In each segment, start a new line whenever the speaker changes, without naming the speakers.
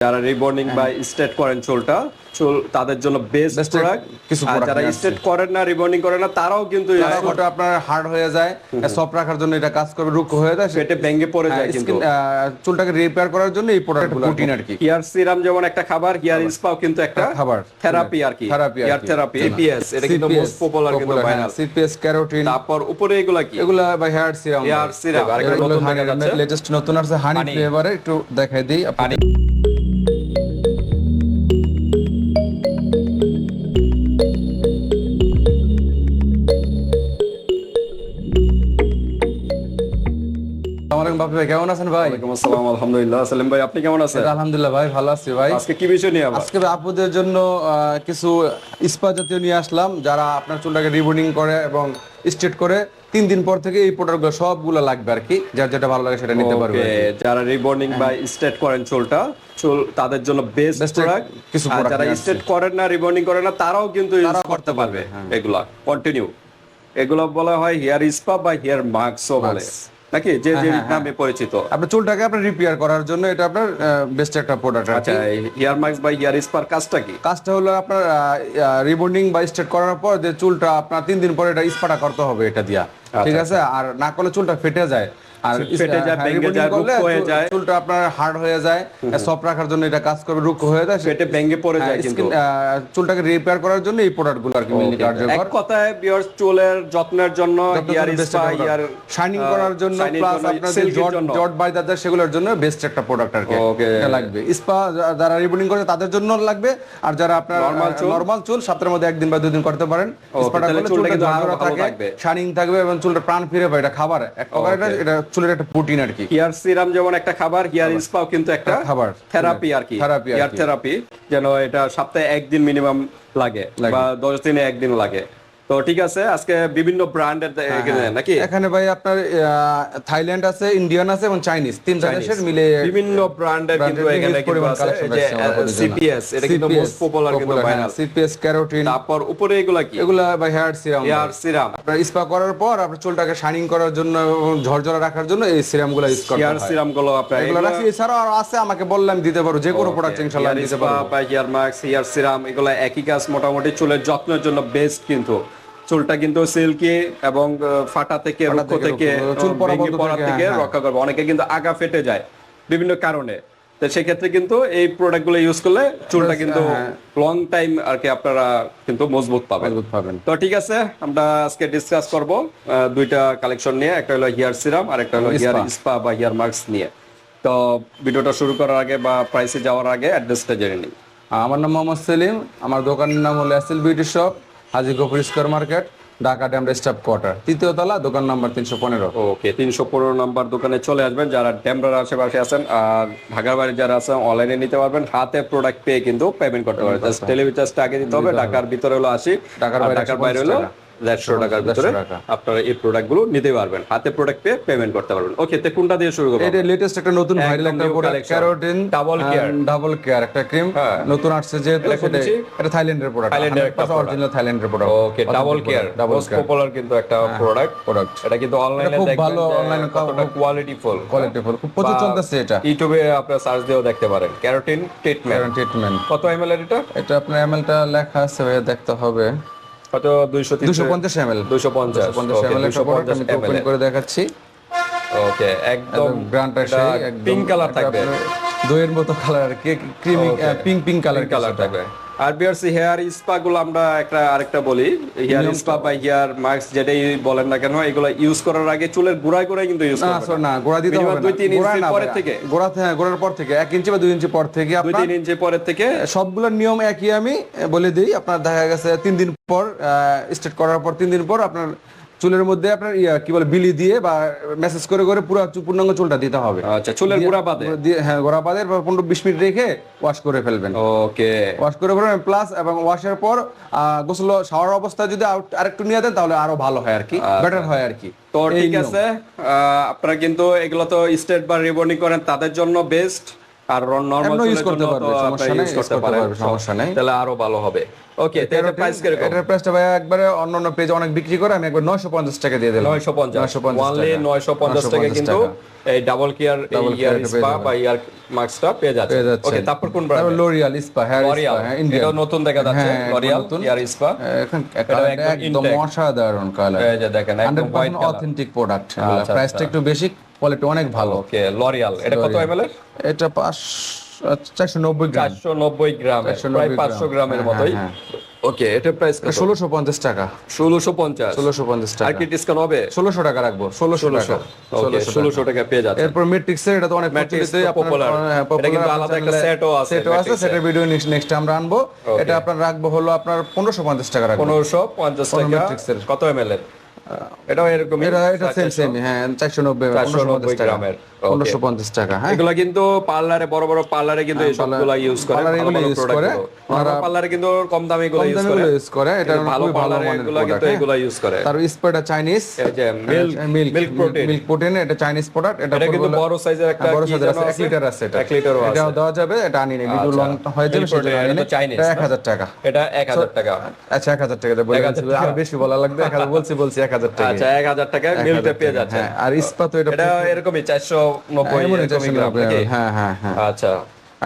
যারা রিবর্নিং বা স্ট্রেট করেন চুলটা চুল তাদের জন্য বেস্ট প্রোডাক্ট
কিছু
যারা। স্ট্রেট করেন না রিবর্নিং করেন না তারাও কিন্তু
তারা আপনার হার্ড হয়ে যায় সফট রাখার জন্য এটা কাজ করবে রুক্ষ হয়ে যায়
পেটে ভেঙে পড়ে যায়
হ্যাঁ,
কিন্তু।
চুলটাকে রিপেয়ার করার জন্য এই প্রোডাক্টগুলো প্রোটিন আর কি।
হেয়ার সিরাম যেমন একটা খাবার হেয়ার স্পাও কিন্তু একটা
খাবার।
থেরাপি আর কি।
আর
হেয়ার থেরাপি এপিএস এটা কিন্তু মোস্ট পপুলার কিন্তু ভাইরাল
সিপিএস ক্যারোটিন
তারপর উপরে এগুলা কি?
এগুলা বা হেয়ার সিরাম
Hair serum, আরেকটা নতুন দেখা
লেটেস্ট নতুন আসছে হানি। ফ্লেভারে একটু দেখাই দিই
পানি
বাপি ভাই কেমন আছেন ভাই?
ওয়ালাইকুম আসসালাম আলহামদুলিল্লাহ। সালেম ভাই আপনি কেমন আছেন?
আলহামদুলিল্লাহ ভাই ভালো আছি ভাই।
আজকে কি বিষয় নিয়ে
আজকে আপুদের জন্য কিছু স্পা জাতীয় নিয়ে আসলাম যারা আপনার চুলটাকে রিবন্ডিং করে এবং স্ট্রেট করে তিন দিন পর থেকে এই প্রোডাক্টগুলো সবগুলো লাগবে আর কি যার যেটা ভালো লাগে সেটা নিতে পারবে
যারা বা স্ট্রেট করেন চুলটা চুল তাদের জন্য বেস্ট প্রোডাক্ট
কিছু
যারা স্ট্রেট করেন না রিবর্নিং করেন না তারাও কিন্তু ইউজ করতে পারবে। এগুলা কন্টিনিউ এগুলো বলা হয় হেয়ার স্পা বা হেয়ার মাস্কও বলে। নাকি? যে যে নামে পরিচিত?
আপনার চুলটাকে আপনার রিপেয়ার করার জন্য এটা আপনার বেস্ট একটা প্রোডাক্ট
আচ্ছা ইয়ার মাস্ক বা ইয়ার স্পার কাজটা কি?
কাজটা হলো আপনার রিবন্ডিং বা স্ট্রেট করার পর যে চুলটা আপনার তিন দিন পরে এটা স্পাটা করতে হবে এটা দিয়া। ঠিক আছে? আর না করলে চুলটা ফেটে যায়। আর
ফেটে যায়,
হ্যাঁ,
ভেঙে যায়, রুক্ষ হয়ে যায়।
চুলটা আপনার হার্ড হয়ে যায়। সফট রাখার জন্য এটা কাজ করবে রুক্ষ হয়ে যায়।
পেটে ভেঙে পড়ে যায়
হ্যাঁ,
কিন্তু
চুলটাকে রিপেয়ার করার জন্য এই প্রোডাক্টগুলো আর কি মেইনলি
এক কথায় বিয়ার চুলের যত্নের জন্য হেয়ার স্পা হেয়ার
শাইনিং করার জন্য প্লাস আপনার যে জট জট বাই দাদা সেগুলোর জন্য বেস্ট একটা প্রোডাক্ট আর কি। লাগবে। স্পা যারা রিবন্ডিং করে তাদের জন্য লাগবে। আর যারা আপনার
Normal চুল?
নরমাল চুল সপ্তাহের মধ্যে একদিন বা দুই দিন করতে পারেন। স্পাটা করলে
চুলটা
থাকে
থাকবে।
শাইনিং থাকবে এবং চুলটা প্রাণ ফিরে পায়। এটা খাবার এক প্রকার এটা চুলের একটা প্রোটিন আর কি।
হেয়ার সিরাম যেমন একটা খাবার হেয়ার স্পাও কিন্তু একটা
খাবার।
থেরাপি আর কি।
আর
থেরাপি যেন এটা সপ্তাহে একদিন মিনিমাম লাগে। বা দশ দিনে একদিন লাগে। তো ঠিক আছে আজকে বিভিন্ন ব্র্যান্ডের
হ্যাঁ,
নাকি?
এখানে ভাই আপনার থাইল্যান্ড আছে ইন্ডিয়ান আছে এবং চাইনিজ। তিনটা দেশের মিলে
বিভিন্ন ব্র্যান্ডের কিন্তু এখানে। সিপিএস এটা কিন্তু মোস্ট পপুলার কিন্তু ভাইরাল
সিপিএস ক্যারোটিন
তারপর উপরে এগুলা কি?
এগুলা বা হেয়ার সিরাম
হেয়ার সিরাম
আপনার স্পা করার পর আপনার চুলটাকে শাইনিং করার জন্য এবং ঝরঝরা রাখার জন্য এই সিরামগুলো ইউজ
হেয়ার সিরামগুলো আপনার
এগুলো রাখি এছাড়াও আর আছে আমাকে বললাম দিতে পারো যে কোনো প্রোডাক্ট ইনশাআল্লাহ দিতে পারব।
বা হেয়ার মাস্ক হেয়ার সিরাম এগুলো একই কাজ মোটামুটি চুলের যত্নের জন্য বেস্ট কিন্তু। চুলটা কিন্তু সিল্কি এবং ফাটা থেকে রুক্ষ
থেকে চুল পড়া থেকে, হ্যাঁ,
রক্ষা করবে। অনেকে কিন্তু আগা ফেটে যায় বিভিন্ন কারণে। তো সেক্ষেত্রে কিন্তু এই প্রোডাক্টগুলো ইউজ করলে চুলটা কিন্তু
হ্যাঁ।
লং টাইম আর কি আপনারা কিন্তু মজবুত পাবেন।
মজবুত পাবেন।
তো ঠিক আছে আমরা আজকে ডিসকাস করব দুইটা কালেকশন নিয়ে। একটা হলো হেয়ার সিরাম আর একটা হলো হেয়ার স্পা বা হেয়ার মাস্ক নিয়ে। তো ভিডিওটা শুরু করার আগে বা প্রাইসে যাওয়ার আগে অ্যাড্রেসটা জেনে নিই।
আমার নাম মোহাম্মদ সেলিম আমার দোকানের নাম হলো অ্যাসেল beauty shop Haji Gafur square market Dhaka Demra staff quarter. তৃতীয় তলা দোকান নাম্বার তিনশো পনেরো।
ওকে তিনশো পনেরো নাম্বার দোকানে চলে আসবেন। যারা ড্যামরার আশেপাশে আছেন আর ঢাকার বাড়ি যারা আছেন অনলাইনে নিতে পারবেন। হাতে প্রোডাক্ট পেয়ে কিন্তু পেমেন্ট করতে পারবেন। জাস্ট ডেলিভারি চার্জটা আগে দিতে হবে। ঢাকার ভিতরে হলো আসি
ঢাকার বাইরে
ঢাকার বাইরে হলো
150 টাকা।
দেড়শো টাকার ভিতরে আপনারা এই প্রোডাক্টগুলো নিতে পারবেন। হাতে প্রোডাক্ট পেয়ে পেমেন্ট করতে পারবেন। ওকে তো কোনটা দিয়ে শুরু করব?
এটা লেটেস্ট একটা নতুন ভাইরাল একটা product keratin
Double care।
Double care একটা ক্রিম
হ্যাঁ।
নতুন আসছে যেহেতু
এটা
থাইল্যান্ডের প্রোডাক্ট
থাইল্যান্ডের একটা
অরিজিনাল থাইল্যান্ডের product
okay double care
double
popular কিন্তু একটা প্রোডাক্ট
প্রোডাক্ট
এটা কিন্তু অনলাইনে
খুব ভালো online
কতটা কোয়ালিটি ফুল
কোয়ালিটি ফুল খুব প্রচুর চলতেছে এটা।
ইউটিউবে আপনারা সার্চ দিয়েও দেখতে পারেন। ক্যারোটিন ট্রিটমেন্ট
ট্রিটমেন্ট
কত এমএল এর এটা?
এটা আপনার এমএলটা লেখা আছে দেখতে হবে।
কত? 200
দুশো পঞ্চাশ এমএল
250
পঞ্চাশ। এমএল একটা প্রোডাক্ট করে দেখাচ্ছি।
ওকে একদম
সেই
পিঙ্ক কালার থাকবে।
দইয়ের মতো কালার আর কি creamy pink pink colour
colour থাকবে। আর বিয়ারসি হেয়ার স্পা গুলো আমরা একটা আরেকটা বলি। হেয়ার স্পা বা হেয়ার মাস্ক যেটাই বলেন না কেন এগুলো ইউজ করার আগে চুলের গোড়ায় গোড়ায় কিন্তু ইউজ
না গোড়া দিতে হবে
দুই তিন ইঞ্চি
পরে
থেকে?
গোড়া হ্যাঁ গোড়ার পর থেকে এক ইঞ্চি বা দুই ইঞ্চি পর থেকে
দুই তিন ইঞ্চি পরের থেকে।
সবগুলোর নিয়ম একই আমি বলে দিই। আপনার দেখা গেছে তিন দিন পর স্টার্ট করার পর তিন দিন পর আপনার চুলের মধ্যে আপনার কি বলে বিলি দিয়ে বা মেসেজ করে করে পুরো পূর্ণাঙ্গ চুলটা দিতে হবে।
আচ্ছা চুলের গুড়া বাদে?
হ্যাঁ গোড়া বাদে পনেরো বিশ মিনিট রেখে ওয়াশ করে ফেলবেন।
ওকে।
ওয়াশ করে ফেলবেন প্লাস এবং ওয়াশের পর গোসল শাওয়ার অবস্থায় যদি আউট- আরেকটু নিয়ে দেন তাহলে আরও ভালো হয় আর কি বেটার হয় আর কি।
তো ঠিক আছে আপনারা কিন্তু এগুলো তো স্টেট বা রিবর্নিং করেন তাদের জন্য বেস্ট আর নরমাল
use করতে পারবে, সমস্যা নেই,
করতে
পারবে, সমস্যা নেই।
তাহলে আরও ভালো হবে। ওকে তো এটা প্রাইস কীরকম?
এটার প্রাইসটা ভাই একবারে অন্য অন্য পেজ অনেক বিক্রি করে আমি একবার 950 টাকা দিয়ে দিলাম।
950
950
ওয়ানলি 950 টাকা। কিন্তু এই ডাবল কেয়ার ইয়ার স্পা বা ইয়ার মার্কসটা পেয়ে যাচ্ছে ওকে তারপর কোন
তারপর
brand
L'Oreal spa hair spa হ্যাঁ ইন্ডিয়ান
এটা নতুন দেখা যাচ্ছে
হ্যাঁ, একদম
ইয়ার স্পা
এখন
একদম
অসাধারণ কালার
এই যে দেখেন একদম হোয়াইট
অথেন্টিক প্রোডাক্ট প্রাইসটা। একটু বেশি। কোয়ালিটি অনেক ভালো।
ওকে লরিয়াল এটা কত এমএল এর?
এটা গ্রাম।
490 গ্রামের
490
প্রায়
গ্রাম।
500 গ্রামের
হ্যাঁ,
মতোই।
হ্যাঁ,
ওকে এটা প্রাইস কত?
ষোলোশো পঞ্চাশ টাকা।
1650
ষোলোশো পঞ্চাশ
আর কি ডিসকাউন্ট হবে?
ষোলোশো টাকা রাখব ষোলোশো টাকা।
ওকে 1600 টাকা। পেয়ে যাচ্ছে
এরপর মেট্রিক্স এর এটা তো অনেক প্রচলিত
তো এটা কিন্তু আলাদা একটা set ও আছে
সেটও আছে ভিডিও নেক্সট আমরা আনব। এটা আপনার রাখব হলো আপনার পনেরোশো পঞ্চাশ টাকা রাখব।
1550 টাকা। কত এমএল এর? এটাও এরকম
এটা এটা সেম সেম হ্যাঁ চারশো নব্বই
490 গ্রামের।
পনেরোশো পঞ্চাশ টাকা হ্যাঁ?
এগুলা কিন্তু পার্লারে বড় বড় পার্লারে কিন্তু এই সবগুলা ইউজ করে ভালো
করে।
পার্লারে কিন্তু কম দামে এগুলো ইউজ করে।
ইউজ করে। এটা
ভালো
ভালো
পার্লারে এগুলো কিন্তু এগুলো ইউজ করে।
তার স্প্রেটা Chinese
milk
milk
milk protein
milk protein এটা চাইনিজ প্রোডাক্ট এটা
এটা কিন্তু বড় সাইজের একটা
হ্যাঁ, বড় সাইজের আছে 1 লিটার আছে এটা।
1 লিটারও আছে।
এটাও দেওয়া যাবে এটা আনি নেই। ভিডিও। লং হয়ে যাবে সেটা আনি নেই। এটা 1000 টাকা।
এটা 1000 টাকা।
আচ্ছা 1000 টাকা বলে
1000
আর বেশি বলা লাগবে 1000 বলছি বলছি 1000 টাকা।
আচ্ছা 1000 টাকায় মিল্কটা পেয়ে যাচ্ছে
হ্যাঁ আর ইস্পাত এটা
এটা এরকমই 490
এমন
এরকমই গ্রাম নাকি?
হ্যাঁ হ্যাঁ হ্যাঁ
আচ্ছা।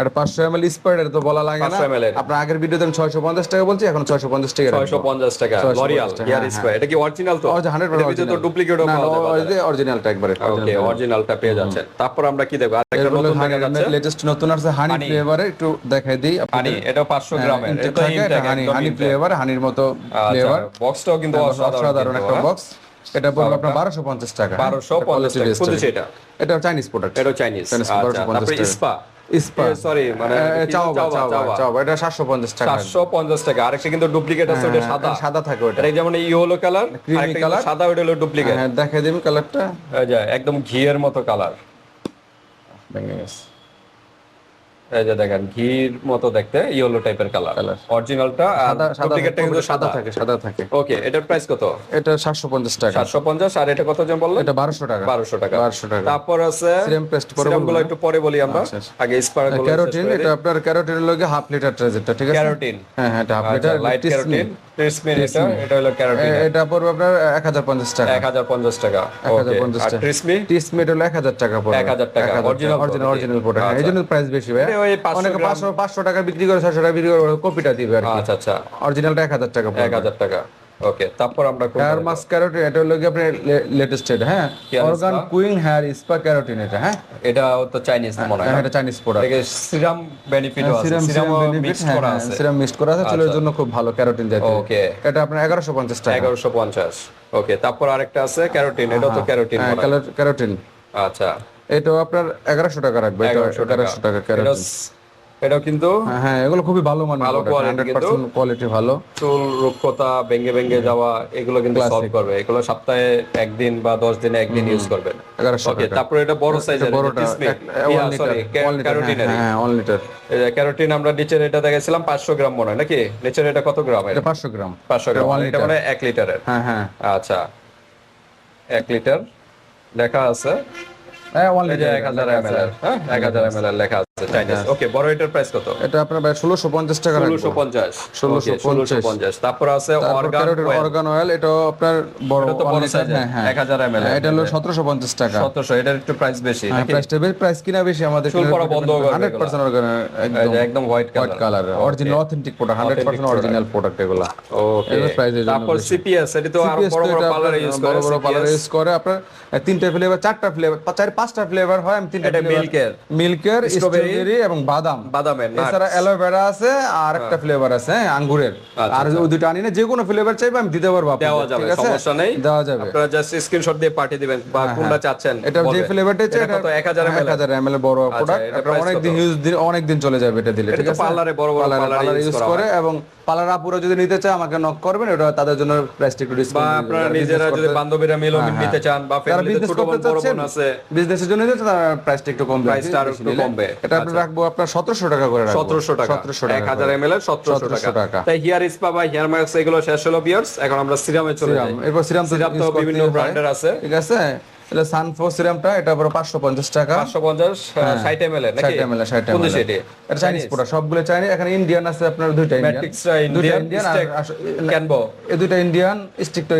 আর 500 ml স্পার্ট এটা তো বলা লাগে না।
500 ml এর।
আপনার আগের ভিডিওতে আমি 650 টাকা বলছি এখন 650 টাকা রাখব।
650 টাকা। লরিয়াল
টাকা,
ইয়ার
হ্যাঁ,
স্প্রে এটা কি অরিজিনাল তো?
ও যে 100%
এটার ভিতরে তো
original।
ডুপ্লিকেটও
না,
পাওয়া
না,
যাবে।
ওই যে অরিজিনালটা একবারে
ওকে অরিজিনালটা পেয়ে যাচ্ছে তারপর আমরা কি দেখব আরেকটা নতুন দেখা যাচ্ছে।
লেটেস্ট নতুন আছে হানি ফ্লেভারে একটু দেখাই দিই
হানি এটা 500 গ্রামের। এটা
থাকে এটা
ইনটেক
হানি হানি ফ্লেভার হানির মতো
আচ্ছা
ফ্লেভার
বক্সটাও কিন্তু
অসাধারণ একটা বক্স এটা পড়বে আপনার 1250 টাকা।
1250 টাকা। কোন এটা?
এটা চাইনিজ প্রোডাক্ট
এটা চাইনিজ আচ্ছা
1250
তারপরে সরি মানে
চাও চাও চাও এটা 750 টাকা।
450 টাকা। আরেকটা কিন্তু ডুপ্লিকেট আছে ওটা সাদা।
সাদা থাকে ওটা।
এটা যেমন ইয়েলো কালার আরেকটা সাদা ওটা হলো ডুপ্লিকেট
হ্যাঁ দেখাই কালারটা
এই যে একদম ঘিয়ের মতো কালার
ভেঙে গেছে।
এই যে দেখেন ঘির মতো দেখতে ইয়েলো টাইপের কালার অরিজিনালটা ডুপ্লিকেটটা কিন্তু সাদা
থাকে সাদা থাকে।
ওকে এটার প্রাইস কত?
এটা 750 টাকা।
750 আর এটা কত জন বললেন?
এটা 1200 টাকা।
1200 টাকা।
1200 টাকা।
তারপর আছে
Serum paste পরে
একটু পরে বলি আমরা।
আচ্ছা, আচ্ছা।
আগে স্পার
ক্যারোটিন এটা আপনার ক্যারোটিনের লগে হাফ লিটার ট্রেজেরটা ঠিক আছে?
ক্যারোটিন।
হ্যাঁ হ্যাঁ এটা হাফ লিটার
লাইট ক্যারোটিন। ট্রিসমিন এটা এটা হলো ক্যারোটিন।
এটা পড়বে আপনার 1050 টাকা।
1050 টাকা। ওকে
1050
আর
টাকা।
ট্রিসমি
টিসমেট হলো 1000 টাকা পড়বে।
1000 টাকা,
অরিজিনাল? অরিজিনাল প্রোডাক্ট প্রাইস বেশি ভাই
এটা ওই 500
অনেকে
গ্রাম।
500 500 টাকা বিক্রি করে 600 টাকা বিক্রি করে কপিটা দিবে আর
আচ্ছা আচ্ছা।
অরিজিনালটা 1000 টাকা পড়বে।
1000 টাকা। ওকে তারপর আমরা
হেয়ার মাস্ক ক্যারোটিন এটা হলো কি আপনার লেটেস্ট এটা হ্যাঁ? অর্গান কুইং হেয়ার স্পা ক্যারোটিন এটা হ্যাঁ?
এটা তো চাইনিজ মনে হয়
এটা চাইনিজ প্রোডাক্ট
এটাকে সিরাম বেনিফিটও আছে
সিরাম
সিরাম
সিরাম
মিক্স করা আছে।
সিরাম মিক্স করা আছে চুলের জন্য খুব ভালো ক্যারোটিন জাতীয়।
ওকে।
এটা আপনার 1150 টাকা।
1150 ওকে তারপর আরেকটা আছে ক্যারোটিন এটা তো ক্যারোটিন
ক্যারোটিন
আচ্ছা।
এটাও আপনার 1100 টাকা রাখবে এটা
1100 টাকা।
1100 টাকা
এটা
ক্যারোটিন
এটাও কিন্তু
হ্যাঁ, হ্যাঁ এগুলো খুবই ভালো মানের
ভালো
পার্সেন্ট কোয়ালিটি ভালো।
চুল রুক্ষতা ভেঙে ভেঙে যাওয়া এগুলো কিন্তু সলভ করবে। এগুলো সপ্তাহে একদিন বা দশ দিনে একদিন ইউজ করবেন
এগারোশো
ওকে তারপরে এটা বড় সাইজের
বড়টা
সরি ক্যারোটিনের
হ্যাঁ ওয়ান লিটার
ক্যারোটিন আমরা নিচের এটা দেখাইছিলাম পাঁচশো গ্রাম মনে হয় নাকি? নিচের এটা কত গ্রাম?
এটা পাঁচশো গ্রাম।
পাঁচশো গ্রাম। এটা মানে এক লিটারের
হ্যাঁ হ্যাঁ।
আচ্ছা। এক লিটার লেখা আছে।
হ্যাঁ ওয়ান লিটার
এক হাজার এমএল হ্যাঁ এক হাজার এমএল লেখা আছে। চাইনিজ ওকে বড় এটার প্রাইস কত?
এটা আপনার ভাই ষোলোশো পঞ্চাশ টাকা রাখব।
ষোলোশো পঞ্চাশ
1650
তারপর আছে অর্গান
অর্গান অয়েল এটাও আপনার বড়
এটা তো বড় সাইজের
হ্যাঁ হ্যাঁ।
এক হাজার এমএল
হ্যাঁ, এটা হলো সতেরোশো পঞ্চাশ টাকা।
সতেরোশো এটার একটু প্রাইস বেশি।
হ্যাঁ
নাকি?
প্রাইসটা বেশ প্রাইস কিনা বেশি আমাদের
চুল পড়া বন্ধ
হান্ড্রেড পার্সেন্ট অর্গান একদম
একদম white
white
colour
colour original authentic product hundred percent original product এগুলো।
ওকে
এর জন্য
তারপর সিপিএস এটা তো
আরও
বড় বড়
এটা
পার্লারে ইউজ করে
বড় পার্লারে ইউজ করে। আপনার তিনটা ফ্লেভার চারটা ফ্লেভার চার পাঁচটা ফ্লেভার হয় আমি তিনটা
এটা মিল্কের
মিল্কের স্ট্রবেরি এবং বাদাম।
বাদামের
এছাড়া অ্যালোভেরা আছে আর একটা ফ্লেভার আছে হ্যাঁ আঙ্গুরের। আর ওই দুটো আনি না যে কোনো ফ্লেভার চাইবে আমি দিতে পারব
দেওয়া যাবে সমস্যা নেই।
দেওয়া যাবে। হ্যাঁ,
আপনারা জাস্ট স্ক্রিনশট দিয়ে পাঠিয়ে দিবেন বা কোনটা চাচ্ছেন
এটা যে ফ্লেভারটা চাই
এটা কত? 1000 ml
হাজার এমএল বড় প্রোডাক্ট
এটা
এটা অনেক দিন ইউজ দিন অনেক দিন চলে যাবে এটা দিলে ঠিক আছে?
পার্লারে বড় বড়
পার্লারে
ইউজ করে
এবং পার্লার আপুরা যদি নিতে চায় আমাকে নক করবেন এটা তাদের জন্য প্রাইসটা একটু
বা আপনারা নিজেরা যদি বান্ধবীরা মিলে নিতে চান বা ফ্যামিলিতে ছোট বড় বোন আছে
বিজনেসের জন্য নিতে তারা প্রাইসটা একটু কম
প্রাইসটা আরও একটু কমবে।
এটা আপনি রাখব আপনার সতেরোশো টাকা করে রাখব।
সতেরোশো টাকা।
সতেরোশো
এক
টাকা
হাজার এম এল এর সতেরোশো
1700
টাকা। তাই হেয়ার স্পা বা হেয়ার ম্যাক্স এগুলো শেষ হলো বিয়ার্স এখন আমরা সিরামে চলে যাই।
এরপর সিরাম তো
সিরাম তো বিভিন্ন ব্র্যান্ডের আছে।
ঠিক আছে? এটা সিরামটা এটা পড়ে পাঁচশো পঞ্চাশ টাকা।
এম এল নাকি?
ষাট এম এল ষাট
কোন
এম
দেশে এটি?
চাইনিজ প্রোডাক্ট সবগুলো চাইনিজ এখানে ইন্ডিয়ান আছে আপনার দুইটা ইন্ডিয়ান
ম্যাট্রিক্সটা
দুইটা
ইন্ডিয়ান
ইন্ডিয়ান
স্টেক
আস-
ক্যানবো
এই দুইটা ইন্ডিয়ান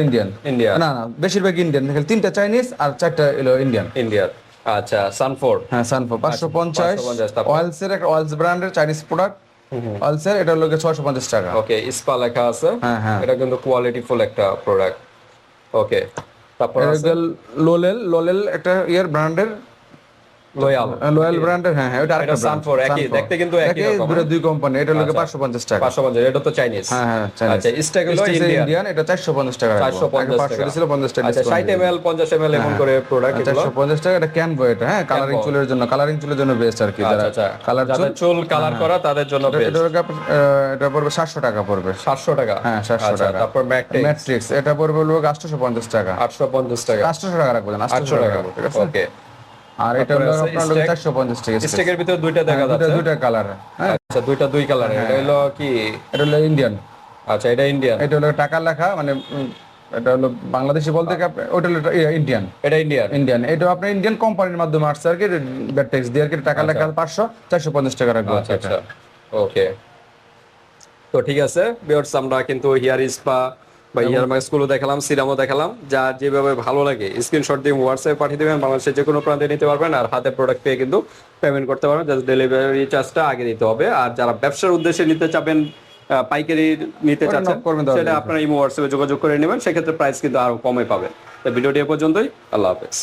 ইন্ডিয়ান
ইন্ডিয়া
না না বেশিরভাগ ইন্ডিয়ান তিনটা চাইনিজ আর চারটা এলো ইন্ডিয়ান
ইন্ডিয়ার আচ্ছা সানফোর্ড
হ্যাঁ সানফোর পাঁচশো পঞ্চাশ
550 তারপর?
অয়েলসের একটা অয়েলস ব্র্যান্ডের চাইনিজ প্রোডাক্ট অয়েলসের এটা লোকে ছয়শো পঞ্চাশ টাকা।
ওকে ইস্পা লেখা আছে।
হ্যাঁ, হ্যাঁ।
এটা কিন্তু কোয়ালিটি ফুল একটা প্রোডাক্ট ওকে তারপর
লোলেল লোলেল একটা ইয়ার ব্র্যান্ডের
লয়াল
লয়াল ব্র্যান্ডের হ্যাঁ হ্যাঁ ওটা আরেকটা
এটা একই, দেখতে কিন্তু একই রকম,
দুটো দুই কোম্পানি এটা হলো পাঁচশো পঞ্চাশ টাকা।
পাঁচশো পঞ্চাশ এটা তো চাইনিজ
হ্যাঁ হ্যাঁ
আচ্ছা স্টেক হলো ইন্ডিয়ান
ইন্ডিয়ান এটা চারশো পঞ্চাশ টাকা
চারশো পঞ্চাশ টাকা।
ছিল পঞ্চাশ টাকা
আচ্ছা ষাট এম এল পঞ্চাশ এমন করে প্রোডাক্ট এগুলো?
চারশো পঞ্চাশ টাকা এটা ক্যানভো এটা হ্যাঁ কালারিং চুলের জন্য কালারিং চুলের জন্য বেস্ট আর কি
আচ্ছা
যারা
আচ্ছা।
কালার চুল
চুল কালার করা তাদের জন্য
এটা- পড়বে সাতশো টাকা পড়বে।
সাতশো টাকা?
হ্যাঁ সাতশো
আচ্ছা
টাকা।
তারপর ম্যাট্রিক্স
ম্যাট্রিক্স এটা পড়বে আটশোশো পঞ্চাশ টাকা।
আটশো পঞ্চাশ টাকা।
আটশোশো টাকা রাখবেন
আটশো টাকা। ওকে
আর এটা হলো আপনার। চারশো পঞ্চাশ টাকা
স্টেকের ভিতরে দুইটা দেখা
দুটা
যাচ্ছে।
দুইটা কালার। হ্যাঁ।
আচ্ছা দুইটা দুই কালার এটা হলো কি?
এটা হলো ইন্ডিয়ান
আচ্ছা এটা ইন্ডিয়ান
এটা হলো টাকা লেখা মানে এটা হলো বাংলাদেশি বলতে ওটা হলো ইন্ডিয়ান
এটা ইন্ডিয়ান
ইন্ডিয়ান এটা আপনার ইন্ডিয়ান কোম্পানির মাধ্যমে আসছে আর কি ব্যাট ট্যাক্স দিয়ে আর কি টাকা লেখা পাঁচশো চারশো পঞ্চাশ টাকা রাখব
আচ্ছা আচ্ছা। ওকে। তো ঠিক আছে বিয়ার্স আমরা কিন্তু হিয়ার স্পা বা ম্যাক্সগুলো দেখালাম সিরামও দেখালাম যা যেভাবে ভালো লাগে স্ক্রিনশট দিয়ে হোয়াটসঅ্যাপে পাঠিয়ে দেবেন বাংলাদেশের যে কোনো প্রান্তে নিতে পারবেন আর হাতে প্রোডাক্ট পেয়ে কিন্তু পেমেন্ট করতে পারবেন জাস্ট ডেলিভারি চার্জটা আগে দিতে হবে। আর যারা ব্যবসার উদ্দেশ্যে নিতে চাবেন পাইকারি নিতে চাচ্ছেন
করবেন
সেটা আপনার ইমো হোয়াটসঅ্যাপে যোগাযোগ করে নেবেন সেক্ষেত্রে প্রাইস কিন্তু আরও কমে পাবেন তো ভিডিওটি এ পর্যন্তই আল্লাহ হাফেজ।